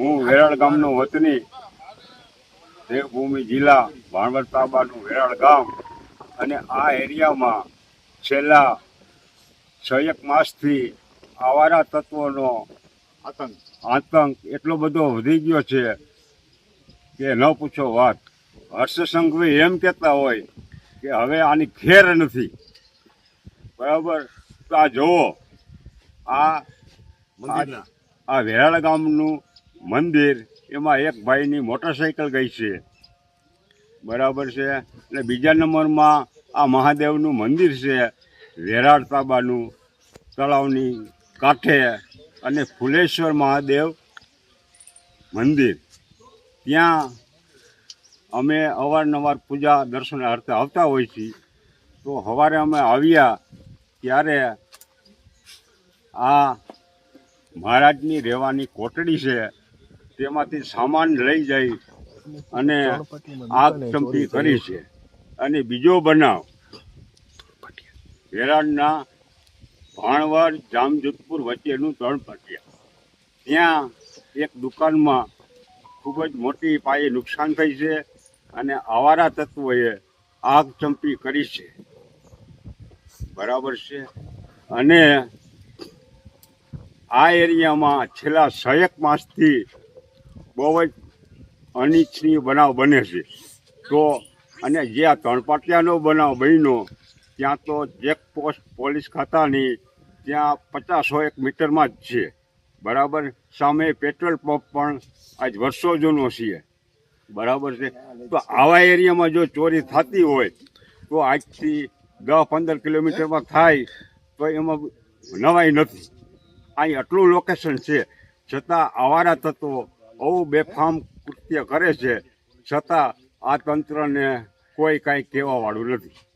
હું વેરાળ ગામનો વતની દેવભૂમિ જિલ્લા ભાણવડ તાબાનું વેરાળ ગામ. અને આ એરિયામાં છેલ્લા છ એક માસથી આવારા તત્વોનો આતંક આતંક એટલો બધો વધી ગયો છે કે ન પૂછો વાત. હર્ષસંઘવી એમ કહેતા હોય કે હવે આની ખેર નથી. બરાબર? તો આ જુઓ આ આ વેરાળ ગામનું મંદિર, એમાં એક ભાઈની મોટરસાઇકલ ગઈ છે. બરાબર છે? અને બીજા નંબરમાં આ મહાદેવનું મંદિર છે, વેરાળ તાબાનું તળાવની કાંઠે અને ફુલેશ્વર મહાદેવ મંદિર. ત્યાં અમે અવારનવાર પૂજા દર્શન અર્થે આવતા હોઈએ છીએ તો સવારે અમે આવ્યા ત્યારે આ મહારાજની રહેવાની કોટડી છે તેમાંથી સામાન લઈ જઈ અને આગ ચંપી કરી છે. અને બીજો બનાવ વેરાણના ભાણવડ જામજોધપુર વચ્ચેનું તળપટિયા. ત્યાં એક દુકાનમાં ખૂબ જ મોટી પાયે નુકસાન થઈ છે અને આવારા તત્વોએ આગ ચંપી કરી છે. બરાબર છે? અને આ એરિયામાં છેલ્લા છએક માસથી બહુ જ અનિચ્છનીય બનાવ બને છે. તો અને જે આ તણપાટિયાનો બનાવ બન્યો, ત્યાં તો ચેકપોસ્ટ પોલીસ ખાતાની ત્યાં પચાસો એક મીટરમાં જ છે. બરાબર? સામે પેટ્રોલ પંપ પણ આજ વર્ષો જૂનો છે બરાબર છે? તો આવા એરિયામાં જો ચોરી થતી હોય, તો આજથી દસ પંદર કિલોમીટરમાં થાય, તો એમાં નવાઈ નથી. અહીં આટલું લોકેશન છે. છતાં આવારા તત્વો આવું બેફામ કૃત્ય કરે છે છતાં આ તંત્રને કોઈ કાંઈ કહેવાવાળું નથી.